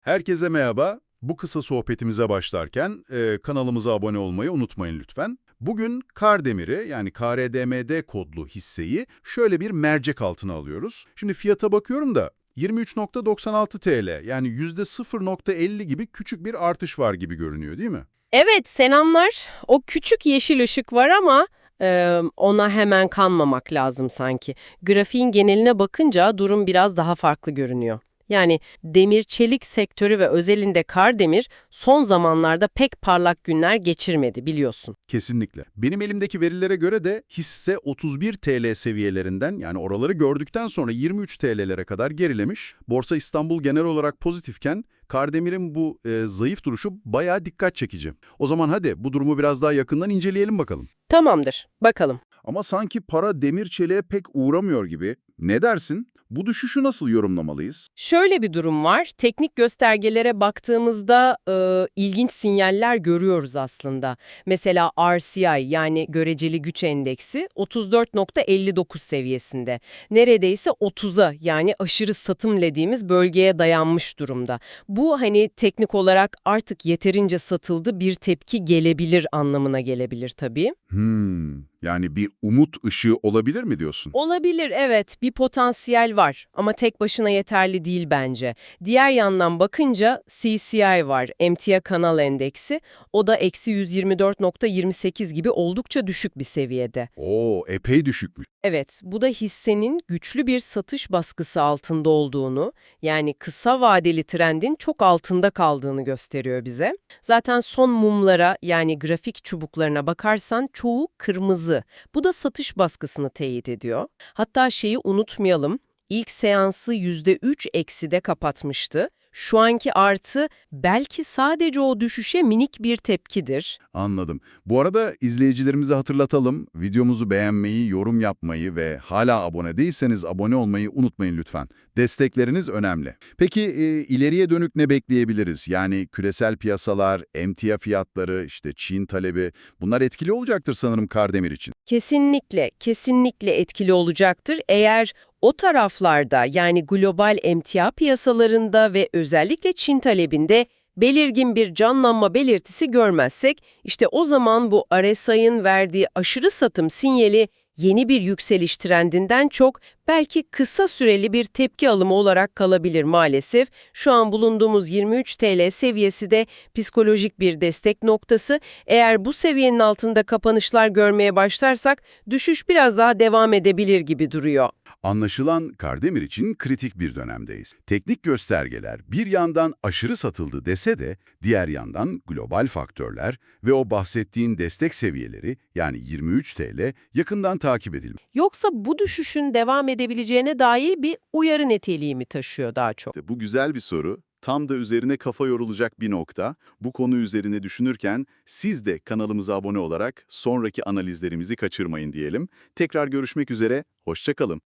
Herkese merhaba. Bu kısa sohbetimize başlarken e, kanalımıza abone olmayı unutmayın lütfen. Bugün Kardemir'i yani KRDMD kodlu hisseyi şöyle bir mercek altına alıyoruz. Şimdi fiyata bakıyorum da 23.96 TL yani %0.50 gibi küçük bir artış var gibi görünüyor değil mi? Evet selamlar. O küçük yeşil ışık var ama e, ona hemen kanmamak lazım sanki. Grafiğin geneline bakınca durum biraz daha farklı görünüyor. Yani demir çelik sektörü ve özelinde Kardemir son zamanlarda pek parlak günler geçirmedi biliyorsun. Kesinlikle. Benim elimdeki verilere göre de hisse 31 TL seviyelerinden yani oraları gördükten sonra 23 TL'lere kadar gerilemiş. Borsa İstanbul genel olarak pozitifken Kardemir'in bu e, zayıf duruşu bayağı dikkat çekici. O zaman hadi bu durumu biraz daha yakından inceleyelim bakalım. Tamamdır, bakalım. Ama sanki para demir çeliğe pek uğramıyor gibi. Ne dersin? Bu düşüşü nasıl yorumlamalıyız? Şöyle bir durum var. Teknik göstergelere baktığımızda e, ilginç sinyaller görüyoruz aslında. Mesela RCI yani göreceli güç endeksi 34.59 seviyesinde. Neredeyse 30'a yani aşırı satım dediğimiz bölgeye dayanmış durumda. Bu hani teknik olarak artık yeterince satıldı bir tepki gelebilir anlamına gelebilir tabii. Hmm, yani bir umut ışığı olabilir mi diyorsun? Olabilir evet bir potansiyel var ama tek başına yeterli değil bence. Diğer yandan bakınca CCI var emtia kanal endeksi o da eksi 124.28 gibi oldukça düşük bir seviyede. Oo, epey düşükmüş. Evet bu da hissenin güçlü bir satış baskısı altında olduğunu yani kısa vadeli trendin çok altında kaldığını gösteriyor bize. Zaten son mumlara yani grafik çubuklarına bakarsan çoğu kırmızı. Bu da satış baskısını teyit ediyor. Hatta şeyi unutmayalım. İlk seansı %3 ekside kapatmıştı. Şu anki artı belki sadece o düşüşe minik bir tepkidir. Anladım. Bu arada izleyicilerimize hatırlatalım. Videomuzu beğenmeyi, yorum yapmayı ve hala abone değilseniz abone olmayı unutmayın lütfen. Destekleriniz önemli. Peki e, ileriye dönük ne bekleyebiliriz? Yani küresel piyasalar, emtia fiyatları, işte Çin talebi bunlar etkili olacaktır sanırım Kardemir için. Kesinlikle, kesinlikle etkili olacaktır. Eğer o taraflarda yani global emtia piyasalarında ve özellikle Çin talebinde belirgin bir canlanma belirtisi görmezsek, işte o zaman bu RSI'ın verdiği aşırı satım sinyali yeni bir yükseliş trendinden çok belki kısa süreli bir tepki alımı olarak kalabilir maalesef. Şu an bulunduğumuz 23 TL seviyesi de psikolojik bir destek noktası. Eğer bu seviyenin altında kapanışlar görmeye başlarsak düşüş biraz daha devam edebilir gibi duruyor. Anlaşılan Kardemir için kritik bir dönemdeyiz. Teknik göstergeler bir yandan aşırı satıldı dese de diğer yandan global faktörler ve o bahsettiğin destek seviyeleri yani 23 TL yakından takip edilmeli. Yoksa bu düşüşün devam edebileceğine dair bir uyarı niteliği mi taşıyor daha çok? Bu güzel bir soru. Tam da üzerine kafa yorulacak bir nokta. Bu konu üzerine düşünürken siz de kanalımıza abone olarak sonraki analizlerimizi kaçırmayın diyelim. Tekrar görüşmek üzere, hoşça kalın.